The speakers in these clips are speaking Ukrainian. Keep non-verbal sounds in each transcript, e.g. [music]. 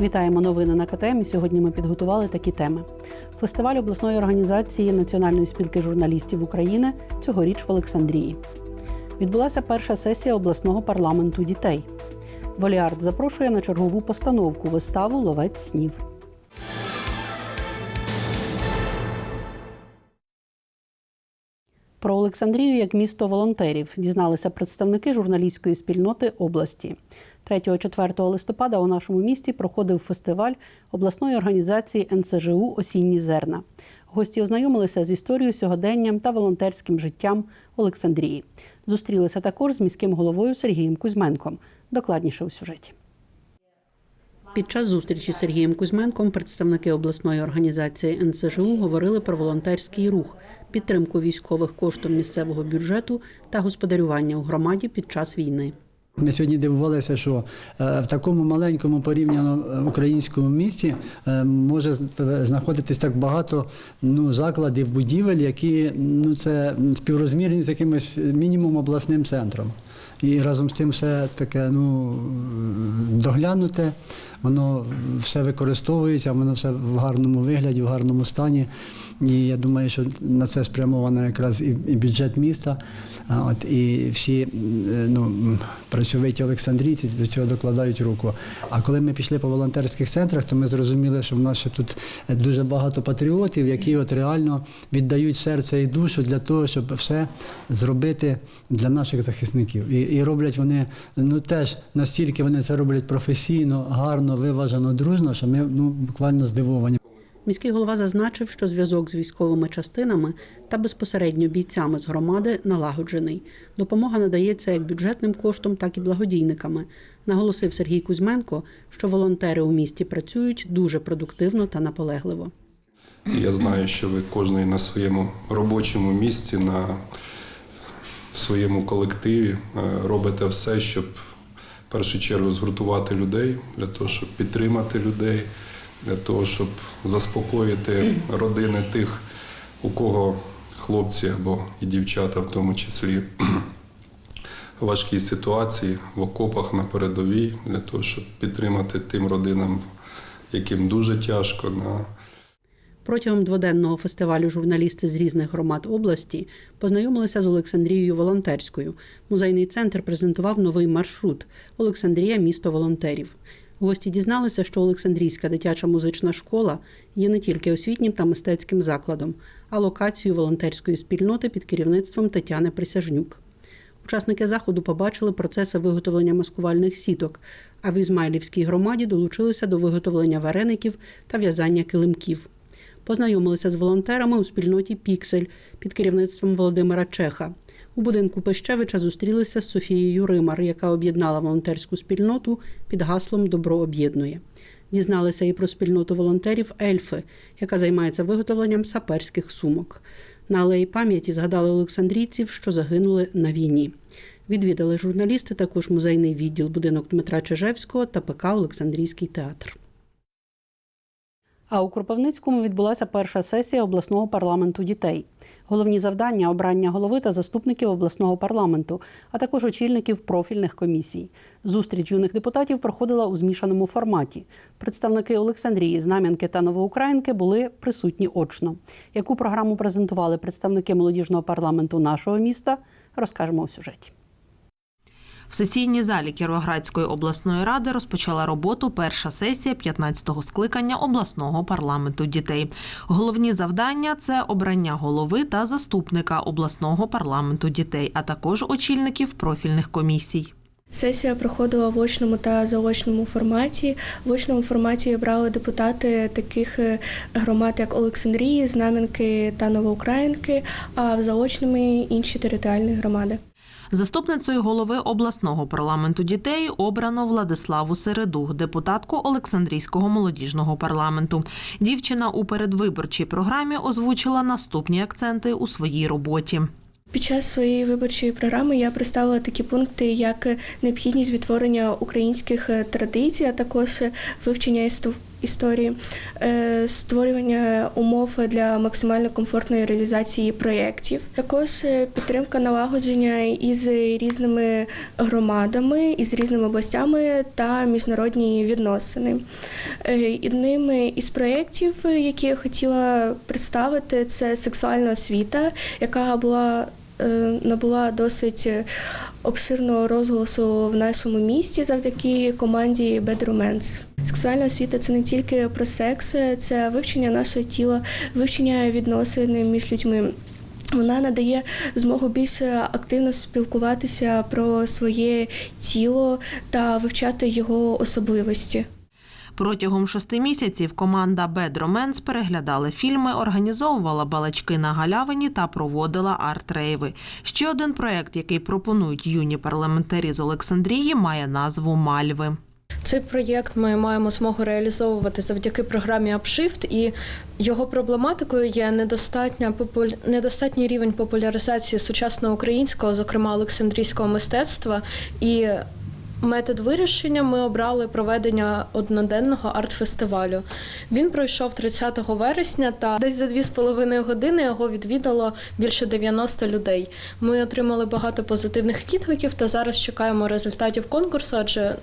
Вітаємо новини на КТМ. Сьогодні ми підготували такі теми: фестиваль обласної організації Національної спілки журналістів України цьогоріч в Олександрії. Відбулася перша сесія обласного парламенту дітей. Воліард запрошує на чергову постановку виставу Ловець снів. Про Олександрію як місто волонтерів дізналися представники журналістської спільноти області. 3-4 листопада у нашому місті проходив фестиваль обласної організації НСЖУ Осінні зерна. Гості ознайомилися з історією сьогоденням та волонтерським життям Олександрії. Зустрілися також з міським головою Сергієм Кузьменком. Докладніше у сюжеті. Під час зустрічі з Сергієм Кузьменком представники обласної організації НСЖУ говорили про волонтерський рух, підтримку військових коштом місцевого бюджету та господарювання у громаді під час війни. Ми сьогодні дивувалися, що е, в такому маленькому порівняно е, українському місті е, може знаходитись так багато ну, закладів, будівель, які ну, це співрозмірні з якимось мінімум обласним центром. І разом з тим все таке ну, доглянуте, воно все використовується, воно все в гарному вигляді, в гарному стані. І я думаю, що на це спрямовано якраз і, бюджет міста. От, і всі е, ну, працьовиті Олександрійці до цього докладають руку. А коли ми пішли по волонтерських центрах, то ми зрозуміли, що в нас ще тут дуже багато патріотів, які от реально віддають серце і душу для того, щоб все зробити для наших захисників. І, і роблять вони ну теж настільки вони це роблять професійно, гарно, виважено, дружно, що ми ну, буквально здивовані. Міський голова зазначив, що зв'язок з військовими частинами та безпосередньо бійцями з громади налагоджений. Допомога надається як бюджетним коштом, так і благодійниками. Наголосив Сергій Кузьменко, що волонтери у місті працюють дуже продуктивно та наполегливо. Я знаю, що ви кожен на своєму робочому місці, на своєму колективі е, робите все, щоб в першу чергу згуртувати людей, для того, щоб підтримати людей, для того, щоб заспокоїти родини тих, у кого хлопці або і дівчата, в тому числі [clears throat] в важкій ситуації в окопах на передовій, для того, щоб підтримати тим родинам, яким дуже тяжко. На Протягом дводенного фестивалю журналісти з різних громад області познайомилися з Олександрією Волонтерською. Музейний центр презентував новий маршрут Олександрія місто волонтерів. Гості дізналися, що Олександрійська дитяча музична школа є не тільки освітнім та мистецьким закладом, а локацією волонтерської спільноти під керівництвом Тетяни Присяжнюк. Учасники заходу побачили процеси виготовлення маскувальних сіток, а в Ізмайлівській громаді долучилися до виготовлення вареників та в'язання килимків. Познайомилися з волонтерами у спільноті Піксель під керівництвом Володимира Чеха. У будинку Пещевича зустрілися з Софією Римар, яка об'єднала волонтерську спільноту під гаслом Добро об'єднує. Дізналися і про спільноту волонтерів Ельфи, яка займається виготовленням саперських сумок. На алеї пам'яті згадали олександрійців, що загинули на війні. Відвідали журналісти також музейний відділ будинок Дмитра Чижевського та ПК Олександрійський театр. А у Кропивницькому відбулася перша сесія обласного парламенту дітей. Головні завдання обрання голови та заступників обласного парламенту, а також очільників профільних комісій. Зустріч юних депутатів проходила у змішаному форматі. Представники Олександрії, Знам'янки та Новоукраїнки були присутні очно. Яку програму презентували представники молодіжного парламенту нашого міста, розкажемо у сюжеті. В сесійній залі Кіровоградської обласної ради розпочала роботу перша сесія 15-го скликання обласного парламенту дітей. Головні завдання це обрання голови та заступника обласного парламенту дітей, а також очільників профільних комісій. Сесія проходила в очному та заочному форматі. В очному форматі брали депутати таких е, громад, як Олександрії, Знам'янки та Новоукраїнки, а в заочному інші територіальні громади. Заступницею голови обласного парламенту дітей обрано Владиславу Середу, депутатку Олександрійського молодіжного парламенту. Дівчина у передвиборчій програмі озвучила наступні акценти у своїй роботі. Під час своєї виборчої програми я представила такі пункти, як необхідність відтворення українських традицій, а також вивчення істо- історії, е, створювання умов для максимально комфортної реалізації проєктів. Також е, підтримка налагодження із різними громадами, із різними областями та міжнародні відносини. Е, Одним із проєктів, які я хотіла представити, це сексуальна освіта, яка була набула досить обширного розголосу в нашому місті завдяки команді Romance. Сексуальна освіта це не тільки про секс, це вивчення нашого тіла, вивчення відносин між людьми. Вона надає змогу більше активно спілкуватися про своє тіло та вивчати його особливості. Протягом шести місяців команда Romance переглядали фільми, організовувала балачки на галявині та проводила арт-рейви. Ще один проект, який пропонують юні парламентарі з Олександрії, має назву Мальви. Цей проєкт ми маємо змогу реалізовувати завдяки програмі Upshift, і його проблематикою є недостатня недостатній рівень популяризації сучасного українського, зокрема Олександрійського мистецтва. І метод вирішення ми обрали проведення одноденного арт-фестивалю. Він пройшов 30 вересня, та десь за 2,5 години його відвідало більше 90 людей. Ми отримали багато позитивних відгуків та зараз чекаємо результатів конкурсу, адже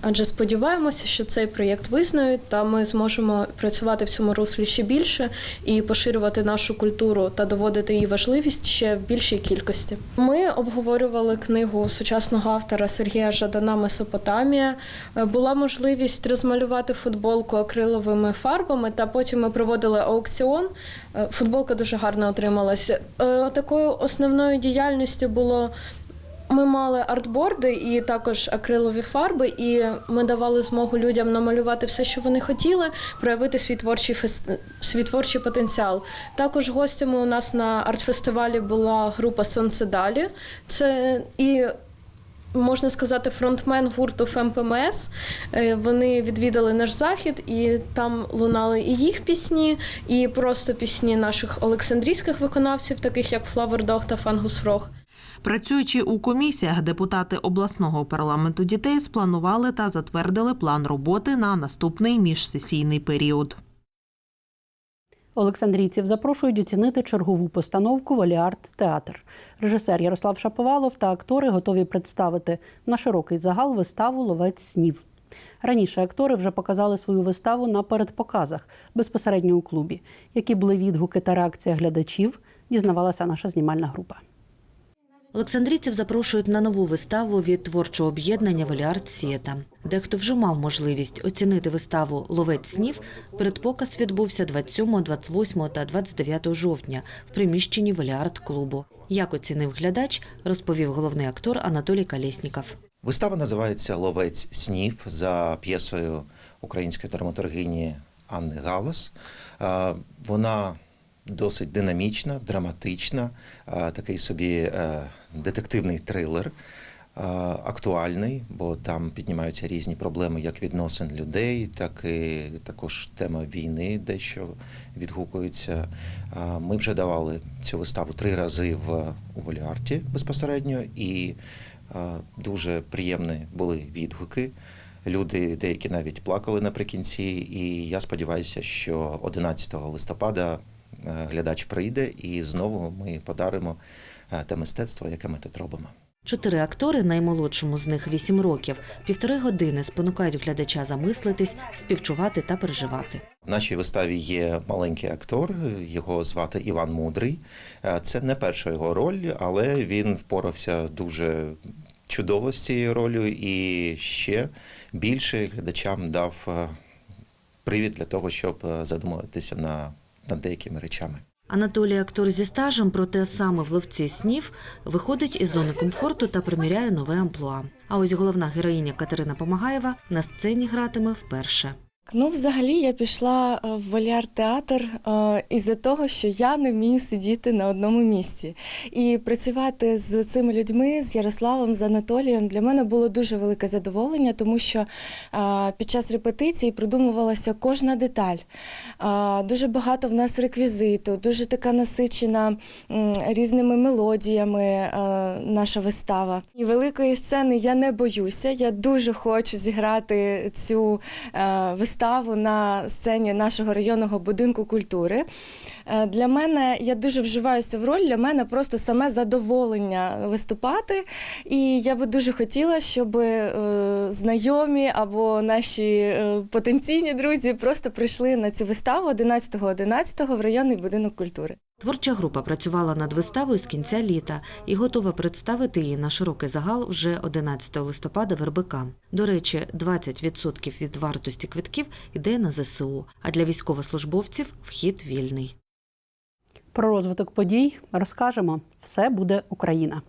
Адже сподіваємося, що цей проєкт визнають, та ми зможемо працювати в цьому руслі ще більше і поширювати нашу культуру та доводити її важливість ще в більшій кількості. Ми обговорювали книгу сучасного автора Сергія Жадана Месопотамія. Була можливість розмалювати футболку акриловими фарбами, та потім ми проводили аукціон. Е, Футболка дуже гарно отрималася. Е, Такою основною діяльністю було ми мали артборди і також акрилові фарби, і ми давали змогу людям намалювати все, що вони хотіли, проявити свій творчий фест... свій творчий потенціал. Також гостями у нас на арт-фестивалі була група Сонце далі. Це і можна сказати, фронтмен гурту ФМПМС. Е, Вони відвідали наш захід, і там лунали і їх пісні, і просто пісні наших олександрійських виконавців, таких як Флавер Дог та Фангус Фрог. Працюючи у комісіях, депутати обласного парламенту дітей спланували та затвердили план роботи на наступний міжсесійний період. Олександрійців запрошують оцінити чергову постановку Воліарт Театр. Режисер Ярослав Шаповалов та актори готові представити на широкий загал виставу Ловець снів. Раніше актори вже показали свою виставу на передпоказах безпосередньо у клубі. Які були відгуки та реакція глядачів, дізнавалася наша знімальна група. Олександрійців запрошують на нову виставу від творчого об'єднання Валіарт Сієта. Дехто вже мав можливість оцінити виставу Ловець снів. Передпоказ відбувся 27, 28 та 29 жовтня в приміщенні Валіарт клубу. Як оцінив глядач, розповів головний актор Анатолій Калєсніков. Вистава називається Ловець снів за п'єсою української драматургині Анни Галас. Е, Вона досить динамічна, драматична, такий собі е, детективний трилер. Актуальний, бо там піднімаються різні проблеми як відносин людей, так і також тема війни дещо відгукується. Ми вже давали цю виставу три рази в Воліарті безпосередньо, і дуже приємні були відгуки. Люди деякі навіть плакали наприкінці, і я сподіваюся, що 11 листопада глядач прийде і знову ми подаримо е, те мистецтво, яке ми тут робимо. Чотири актори, наймолодшому з них 8 років, півтори години спонукають глядача замислитись, співчувати та переживати. В нашій виставі є маленький актор, його звати Іван Мудрий. Е, Це не перша його роль, але він впорався дуже чудово з цією ролью і ще більше глядачам дав е, привід для того, щоб е, задумуватися на, над деякими речами. Анатолій актор зі стажем, проте саме в ловці снів виходить із зони комфорту та приміряє нове амплуа. А ось головна героїня Катерина Помагаєва на сцені гратиме вперше. Ну, взагалі, я пішла е, в вольяр театр е, із-за того, що я не вмію сидіти на одному місці. І працювати з цими людьми, з Ярославом, з Анатолієм, для мене було дуже велике задоволення, тому що е, під час репетиції продумувалася кожна деталь. Дуже багато в нас реквізиту, дуже така насичена різними мелодіями наша вистава. І великої сцени я не боюся. Я дуже хочу зіграти цю виставу виставу на сцені нашого районного будинку культури. Е, Для мене я дуже вживаюся в роль. Для мене просто саме задоволення виступати. І я би дуже хотіла, щоб е, знайомі або наші е, потенційні друзі просто прийшли на цю виставу 11.11 в районний будинок культури. Творча група працювала над виставою з кінця літа і готова представити її на широкий загал вже 11 листопада в РБК. До речі, 20% від вартості квитків йде на ЗСУ, а для військовослужбовців вхід вільний. Про розвиток подій розкажемо. Все буде Україна.